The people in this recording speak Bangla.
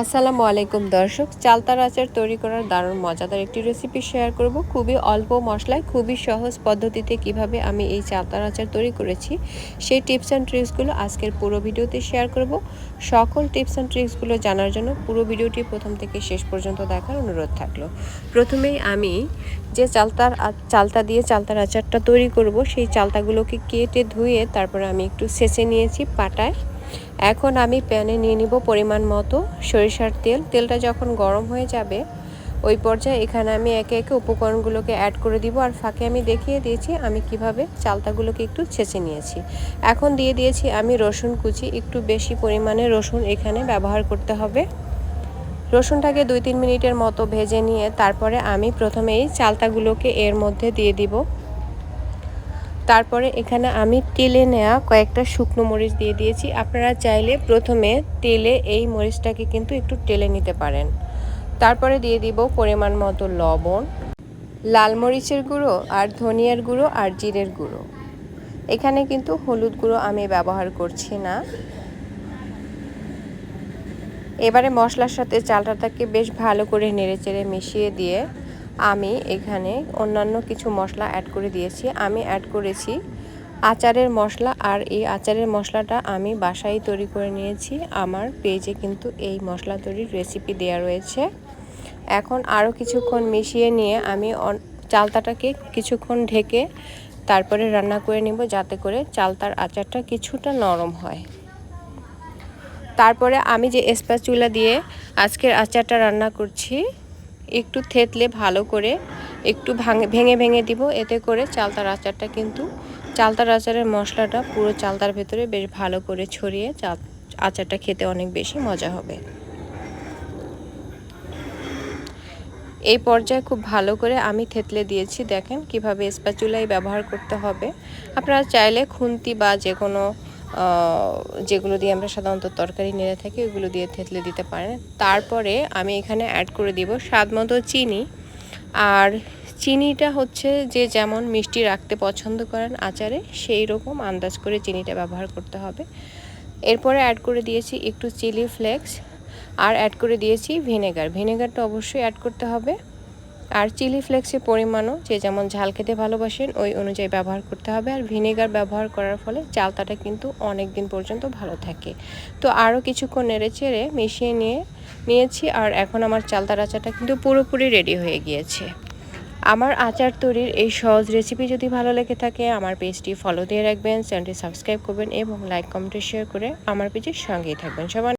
আসসালামু আলাইকুম দর্শক, চালতার আচার তৈরি করার দারুণ মজাদার একটি রেসিপি শেয়ার করব। খুবই অল্প মশলায়, খুবই সহজ পদ্ধতিতে কীভাবে আমি এই চালতার আচার তৈরি করেছি, সেই টিপস অ্যান্ড ট্রিক্সগুলো আজকের পুরো ভিডিওতে শেয়ার করব। সকল টিপস অ্যান্ড ট্রিক্সগুলো জানার জন্য পুরো ভিডিওটি প্রথম থেকে শেষ পর্যন্ত দেখার অনুরোধ থাকল। প্রথমেই আমি যে চালতার চালতা দিয়ে চালতার আচারটা তৈরি করব, সেই চালতাগুলোকে কেটে ধুয়ে তারপরে আমি একটু সেচে নিয়েছি পাটায়। এখন আমি প্যানে নিয়ে নিব পরিমাণ মতো সরিষার তেল। তেলটা যখন গরম হয়ে যাবে, ওই পর্যায়ে এখানে আমি একে একে উপকরণগুলোকে অ্যাড করে দিব। আর ফাঁকে আমি দেখিয়ে দিয়েছি আমি কীভাবে চালতাগুলোকে একটু ছেঁচে নিয়েছি। এখন দিয়ে দিয়েছি আমি রসুন কুচি। একটু বেশি পরিমাণে রসুন এখানে ব্যবহার করতে হবে। রসুনটাকে দুই তিন মিনিটের মতো ভেজে নিয়ে তারপরে আমি প্রথমেই চালতাগুলোকে এর মধ্যে দিয়ে দিব। তারপরে এখানে আমি তেলে নেওয়া কয়েকটা শুকনো মরিচ দিয়ে দিয়েছি। আপনারা চাইলে প্রথমে তেলে এই মরিচটাকে কিন্তু একটু টেলে নিতে পারেন। তারপরে দিয়ে দিব পরিমাণ মতো লবণ, লাল মরিচের গুঁড়ো আর ধনিয়ার গুঁড়ো আর জিরের গুঁড়ো। এখানে কিন্তু হলুদ গুঁড়ো আমি ব্যবহার করছি না। এবারে মশলার সাথে চালটাটাকে বেশ ভালো করে নেড়েচেড়ে মিশিয়ে দিয়ে আমি এখানে অন্যান্য কিছু মশলা অ্যাড করে দিয়েছি। আমি অ্যাড করেছি আচারের মশলা, আর এই আচারের মশলাটা আমি বাসায় তৈরি করে নিয়েছি। আমার পেজে কিন্তু এই মশলা তৈরির রেসিপি দেওয়া রয়েছে। এখন আরও কিছুক্ষণ মিশিয়ে নিয়ে আমি চালতাটাকে কিছুক্ষণ ঢেকে তারপরে রান্না করে নিব, যাতে করে চালতার আচারটা কিছুটা নরম হয়। তারপরে আমি যে স্প্যাচুলা দিয়ে আজকের আচারটা রান্না করছি একটু থেতলে ভালো করে একটু ভাঙে, ভেঙে ভেঙে দিব। এতে করে চালতার আচারটা কিন্তু, চালতার আচারের মশলাটা পুরো চালতার ভেতরে বেশ ভালো করে ছড়িয়ে চাল, আচারটা খেতে অনেক বেশি মজা হবে। এই পর্যায়ে খুব ভালো করে আমি থেতলে দিয়েছি। দেখেন কীভাবে স্প্যাচুলাই ব্যবহার করতে হবে। আপনারা চাইলে খুন্তি বা যে কোনো যেগুলো দিয়ে আমরা সাধারণত তরকারি নেড়ে থাকি, ওইগুলো দিয়ে থেতলে দিতে পারেন। তারপরে আমি এখানে অ্যাড করে দিব স্বাদ মতো চিনি। আর চিনিটা হচ্ছে যে যেমন মিষ্টি রাখতে পছন্দ করেন আচারে, সেই রকম আন্দাজ করে চিনিটা ব্যবহার করতে হবে। এরপরে অ্যাড করে দিয়েছি একটু চিলি ফ্লেক্স আর অ্যাড করে দিয়েছি ভিনেগার ভিনেগারটা অবশ্যই অ্যাড করতে হবে। আর চিলি ফ্লেক্সের পরিমাণও যে যেমন ঝাল খেতে ভালোবাসেন, ওই অনুযায়ী ব্যবহার করতে হবে। আর ভিনেগার ব্যবহার করার ফলে চালতাটা কিন্তু অনেক দিন পর্যন্ত ভালো থাকে। তো আরও কিছুক্ষণ নেড়ে চেড়ে মিশিয়ে নিয়ে, নিয়েছি আর এখন আমার চালতার আচারটা কিন্তু পুরোপুরি রেডি হয়ে গিয়েছে। আমার আচার তৈরির এই সহজ রেসিপি যদি ভালো লেগে থাকে, আমার পেজটি ফলো দিয়ে রাখবেন চ্যানেলটি সাবস্ক্রাইব করবেন এবং লাইক কমেন্টে শেয়ার করে আমার পেজের সঙ্গেই থাকবেন। সবাই